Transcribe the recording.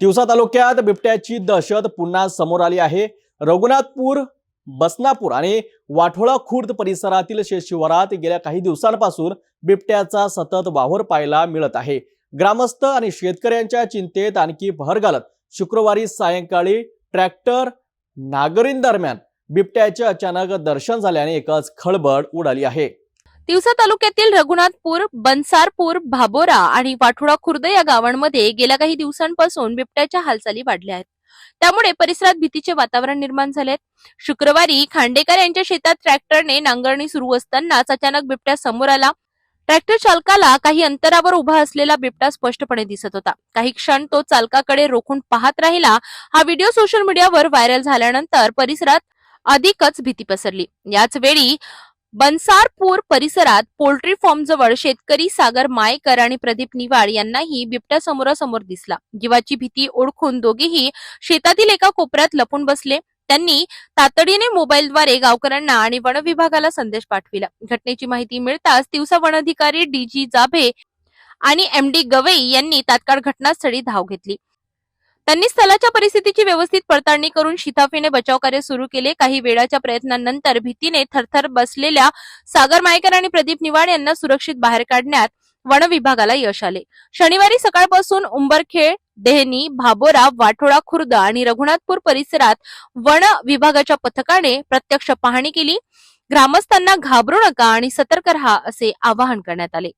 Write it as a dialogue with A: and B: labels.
A: तिवसा तालुक्यात बिबट्याची दहशत पुन्हा समोर आली आहे. रघुनाथपूर बसनापूर आणि वाठोळा खुर्द परिसरातील शिवारात गेल्या काही दिवसांपासून बिबट्याचा सतत वावर पाहायला मिळत आहे. ग्रामस्थ आणि शेतकऱ्यांच्या चिंतेत आणखी भर घालत शुक्रवारी सायंकाळी ट्रॅक्टर नागरीन दरम्यान बिबट्याचे अचानक दर्शन झाल्याने एकच खळबळ उडाली आहे.
B: तिवसा तालुक्यातील रघुनाथपूर बनसारपूर भाबोरा आणि वाठोडा खुर्द या गावांमध्ये गेल्या काही दिवसांपासून बिबट्याच्या हालचाली वाढल्या आहेत. त्यामुळे परिसरात भीतीचे वातावरण निर्माण झाले शुक्रवारी खांडेकर यांच्या शेतात ट्रॅक्टरने नांगरणी सुरू असतानाच अचानक बिबट्या समोर आला. ट्रॅक्टर चालकाला काही अंतरावर उभा असलेला बिबटा स्पष्टपणे दिसत होता. काही क्षण तो चालकाकडे रोखून पाहत राहिला. हा व्हिडिओ सोशल मीडियावर व्हायरल झाल्यानंतर परिसरात अधिकच भीती पसरली. याच वेळी बनसारपूर परिसरात पोल्ट्री फॉर्म जवळ शेतकरी सागर मायकर आणि प्रदीप निवाड यांनाही बिबट्या समोरासमोर दिसला. जीवाची भीती ओळखून दोघेही शेतातील एका कोपऱ्यात लपून बसले. त्यांनी तातडीने मोबाईलद्वारे गावकऱ्यांना आणि वन विभागाला संदेश पाठविला. घटनेची माहिती मिळताच दिवसा वन अधिकारी डी जी जाभे आणि एम डी गवई यांनी तात्काळ घटनास्थळी धाव घेतली. त्यांनी स्थलाच्या परिस्थितीची व्यवस्थित पडताळणी करून शिताफीने बचाव कार्य सुरू केले. काही वेळाच्या प्रयत्नांनंतर भीतीने थरथर बसलेल्या सागर मायकर आणि प्रदीप निवाड यांना सुरक्षित बाहेर काढण्यात वन विभागाला यश आले. शनिवारी सकाळपासून उंबरखेड देहनी भाबोरा वाठोडा खुर्द आणि रघुनाथपूर परिसरात वन विभागाच्या पथकाने प्रत्यक्ष पाहणी केली. ग्रामस्थांना घाबरू नका आणि सतर्क राहा असे आवाहन करण्यात आले.